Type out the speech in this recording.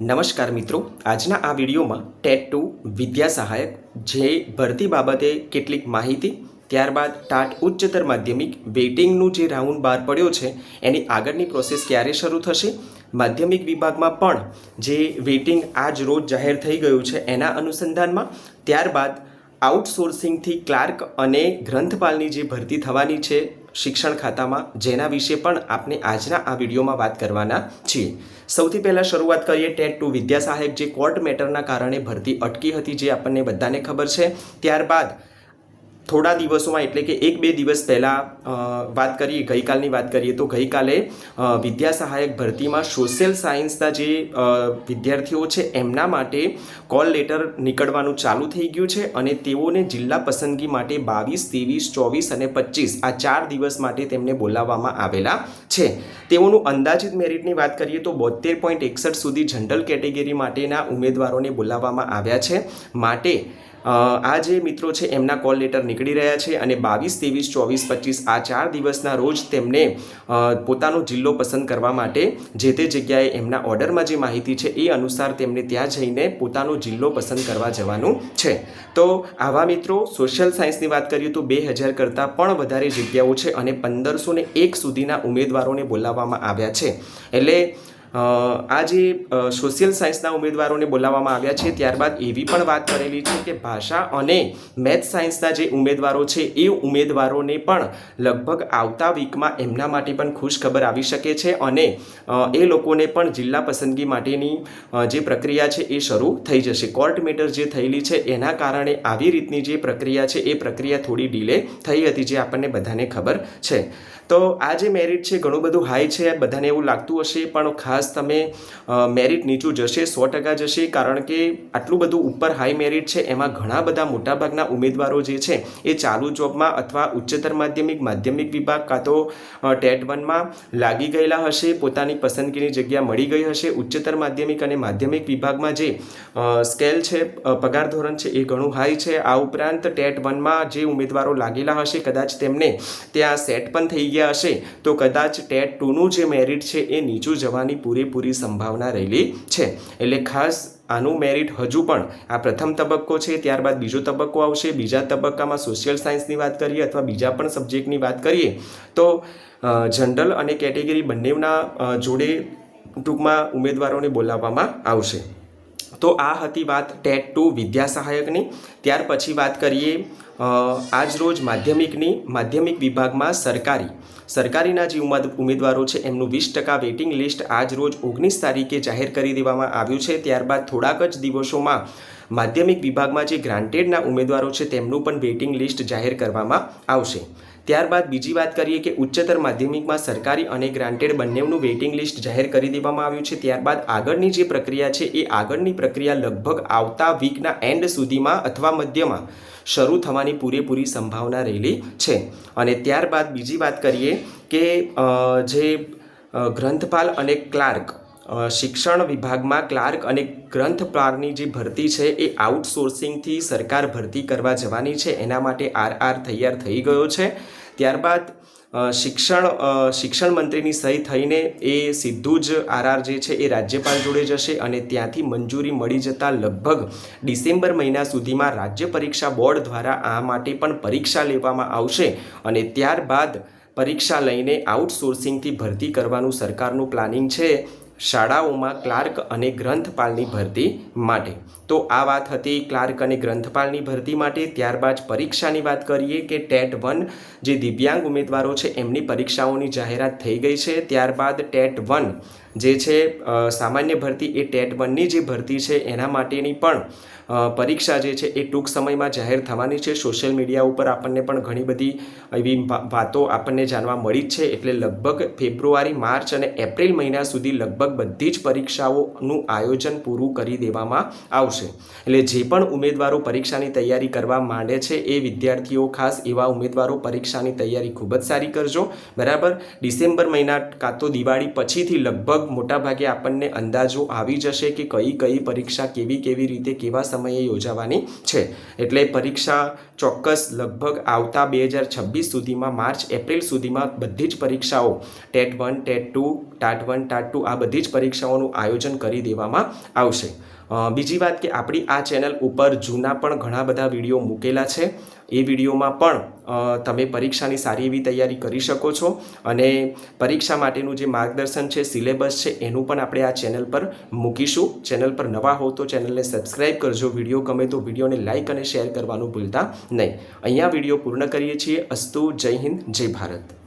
નમસ્કાર મિત્રો, આજના આ વિડીયોમાં ટેટ ટુ વિદ્યા સહાયક જે ભરતી બાબતે કેટલીક માહિતી, ત્યારબાદ ટાટ ઉચ્ચતર માધ્યમિક વેઇટિંગનું જે રાઉન્ડ બહાર પડ્યો છે, એની આગળની પ્રોસેસ ક્યારે શરૂ થશે, માધ્યમિક વિભાગમાં પણ જે વેઇટિંગ આજ રોજ જાહેર થઈ ગયું છે એના અનુસંધાનમાં, ત્યારબાદ આઉટસોર્સિંગથી ક્લાર્ક અને ગ્રંથપાલની જે ભરતી થવાની છે શિક્ષણ ખાતામાં, જેના વિશે પણ આપણે આજના આ વિડીયોમાં વાત કરવાના છીએ. સૌથી પહેલાં શરૂઆત કરીએ ટેટ ટુ વિદ્યા સહાયક જે કોર્ટ મેટરના કારણે ભરતી અટકી હતી, જે આપણને બધાને ખબર છે. ત્યારબાદ થોડા દિવસોમાં, એટલે કે એક બે દિવસ પહેલાં વાત કરીએ, ગઈકાલની વાત કરીએ, તો ગઈકાલે વિદ્યા સહાયક ભરતીમાં સોશિયલ સાયન્સના જે વિદ્યાર્થીઓ છે, એમના માટે કોલ લેટર નીકળવાનું ચાલુ થઈ ગયું છે અને તેઓને જિલ્લા પસંદગી માટે બાવીસ, ત્રેવીસ, ચોવીસ અને પચીસ આ ચાર દિવસ માટે તેમને બોલાવવામાં આવેલા છે. તેઓનું અંદાજિત મેરિટની વાત કરીએ તો બોતેર પોઈન્ટ એકસઠ સુધી જનરલ કેટેગરી માટેના ઉમેદવારોને બોલાવવામાં આવ્યા છે. માટે આ જે મિત્રો છે, એમના કોલ લેટર નીકળી રહ્યા છે અને બાવીસ, ત્રેવીસ, ચોવીસ, પચીસ આ ચાર દિવસના રોજ તેમને પોતાનો જિલ્લો પસંદ કરવા માટે જે તે જગ્યાએ એમના ઓર્ડરમાં જે માહિતી છે, એ અનુસાર તેમને ત્યાં જઈને પોતાનો જિલ્લો પસંદ કરવા જવાનું છે. તો આવા મિત્રો સોશિયલ સાયન્સની વાત કરીએ તો બે હજાર કરતાં પણ વધારે જગ્યાઓ છે અને પંદરસો એક સુધીના ઉમેદવારોને બોલાવવામાં આવ્યા છે. એટલે આ જે સોશિયલ સાયન્સના ઉમેદવારોને બોલાવવામાં આવ્યા છે, ત્યારબાદ એવી પણ વાત કરેલી છે કે ભાષા અને મેથ સાયન્સના જે ઉમેદવારો છે, એ ઉમેદવારોને પણ લગભગ આવતા વીકમાં એમના માટે પણ ખુશ ખબર આવી શકે છે અને એ લોકોને પણ જિલ્લા પસંદગી માટેની જે પ્રક્રિયા છે, એ શરૂ થઈ જશે. કોર્ટ મેટર જે થયેલી છે, એના કારણે આવી રીતની જે પ્રક્રિયા છે, એ પ્રક્રિયા થોડી ડીલે થઈ હતી, જે આપણને બધાને ખબર છે. તો આ જે મેરિટ છે, ઘણું બધું હાઈ છે બધાને એવું લાગતું હશે, પણ ખાસ તમે મેરિટ નીચું જશે, સો ટકા જશે, કારણ કે આટલું બધું ઉપર હાઈ મેરિટ છે, એમાં ઘણા બધા મોટાભાગના ઉમેદવારો જે છે, એ ચાલુ જોબમાં અથવા ઉચ્ચતર માધ્યમિક માધ્યમિક વિભાગ કાં તો ટેટ વનમાં લાગી ગયેલા હશે, પોતાની પસંદગીની જગ્યા મળી ગઈ હશે. ઉચ્ચતર માધ્યમિક અને માધ્યમિક વિભાગમાં જે સ્કેલ છે પગાર ધોરણ છે, એ ઘણું હાઈ છે. આ ઉપરાંત ટેટ વનમાં જે ઉમેદવારો લાગેલા હશે, કદાચ તેમને ત્યાં સેટ પણ થઈ ગયા હશે? તો કદાચ ટેટ ટુનું જે મેરિટ છે એ નીચું જવાની પૂરેપૂરી સંભાવના રહેલી છે. એટલે ખાસ આનું મેરિટ હજુ પણ આ પ્રથમ તબક્કો છે, ત્યારબાદ બીજો તબક્કો આવશે, બીજા તબક્કામાં સોશિયલ સાયન્સની વાત કરીએ અથવા બીજા પણ સબ્જેક્ટની વાત કરીએ, તો જનરલ અને કેટેગરી બંનેના જોડે ટૂંકમાં ઉમેદવારોને બોલાવવામાં આવશે. તો આ હતી વાત ટેટ ટુ વિદ્યા સહાયકની. ત્યાર પછી વાત કરીએ આજ રોજ માધ્યમિકની, માધ્યમિક વિભાગમાં સરકારી, સરકારીના જે ઉમાદ- ઉમેદવારો છે, એમનું વીસ ટકા વેઇટિંગ લિસ્ટ આજ રોજ ઓગણીસ તારીખે જાહેર કરી દેવામાં આવ્યું છે. ત્યારબાદ થોડાક જ દિવસોમાં માધ્યમિક વિભાગમાં જે ગ્રાન્ટેડના ઉમેદવારો છે, તેમનું પણ વેઇટિંગ લિસ્ટ જાહેર કરવામાં આવશે. ત્યારબાદ બીજી વાત કરીએ કે ઉચ્ચતર માધ્યમિકમાં સરકારી અને ગ્રાન્ટેડ બંનેનું વેઇટિંગ લિસ્ટ જાહેર કરી દેવામાં આવ્યું છે. ત્યારબાદ આગળની જે પ્રક્રિયા છે એ આગળની પ્રક્રિયા લગભગ આવતા વીકના એન્ડ સુધીમાં અથવા મધ્યમાં શરૂ થવાની પૂરેપૂરી સંભાવના રહેલી છે. અને ત્યારબાદ બીજી વાત કરીએ કે જે ગ્રંથપાલ અને ક્લાર્ક શિક્ષણ વિભાગમાં ક્લાર્ક અને ગ્રંથપાલની જે ભરતી છે એ આઉટસોર્સિંગથી સરકાર ભરતી કરવા જવાની છે. એના માટે આર આર તૈયાર થઈ ગયો છે. ત્યારબાદ શિક્ષણ શિક્ષણ મંત્રીની સહી થઈને એ સીધું જ આરઆર જે છે એ રાજ્યપાલ જોડે જશે અને ત્યાંથી મંજૂરી મળી જતાં લગભગ ડિસેમ્બર મહિના સુધીમાં રાજ્ય પરીક્ષા બોર્ડ દ્વારા આ માટે પણ પરીક્ષા લેવામાં આવશે અને ત્યારબાદ પરીક્ષા લઈને આઉટસોર્સિંગથી ભરતી કરવાનું સરકારનું પ્લાનિંગ છે. શાળાઓમાં ક્લાર્ક અને ગ્રંથપાલની ભરતી માટે. તો આ વાત હતી ક્લાર્ક અને ગ્રંથપાલની ભરતી માટે. ત્યારબાદ પરીક્ષાની વાત કરીએ કે ટેટ વન જે દિવ્યાંગ ઉમેદવારો છે, એમની પરીક્ષાઓની જાહેરાત થઈ ગઈ છે. ત્યારબાદ ટેટ વન જે છે સામાન્ય ભરતી એ ટેટ વનની જે ભરતી છે, એના માટેની પણ પરીક્ષા જે છે એ ટૂંક સમયમાં જાહેર થવાની છે. સોશિયલ મીડિયા ઉપર આપણને પણ ઘણી બધી એવી વાતો આપણને જાણવા મળી જ છે. એટલે લગભગ ફેબ્રુઆરી, માર્ચ અને એપ્રિલ મહિના સુધી લગભગ બધી જ પરીક્ષાઓનું આયોજન પૂરું કરી દેવામાં આવશે. એટલે જે પણ ઉમેદવારો પરીક્ષાની તૈયારી કરવા માંડે છે એ વિદ્યાર્થીઓ ખાસ એવા ઉમેદવારો પરીક્ષાની તૈયારી ખૂબ જ સારી કરજો. બરાબર? ડિસેમ્બર મહિના કાં તો દિવાળી પછીથી લગભગ લગભગ મોટાભાગે આપણને અંદાજો આવી જશે કે કઈ કઈ પરીક્ષા કેવી કેવી રીતે કેવા સમયે યોજાવાની છે. એટલે પરીક્ષા ચોક્કસ લગભગ આવતા બે હજાર છવ્વીસ સુધીમાં, માર્ચ, એપ્રિલ સુધીમાં બધી જ પરીક્ષાઓ, TET one, TET two, TAT one, TAT two આ બધી જ પરીક્ષાઓનું આયોજન કરી દેવામાં આવશે. બીજી વાત કે આપણી આ ચેનલ ઉપર જૂના પણ ઘણા બધા વીડિયો મૂકેલા છે. એ વિડીયોમાં પણ તમે પરીક્ષાની સારી એવી તૈયારી કરી શકો છો અને પરીક્ષા માટેનું જે માર્ગદર્શન છે, સિલેબસ છે, એનું પણ આપણે આ ચેનલ પર મૂકીશું. ચેનલ પર નવા હો તો ચેનલને સબસ્ક્રાઈબ કરજો. વીડિયો ગમે તો વિડીયોને લાઇક અને શેર કરવાનું ભૂલતા નહીં. અહીંયા વીડિયો પૂર્ણ કરીએ છીએ. અસ્તુ, જય હિન્દ, જય ભારત.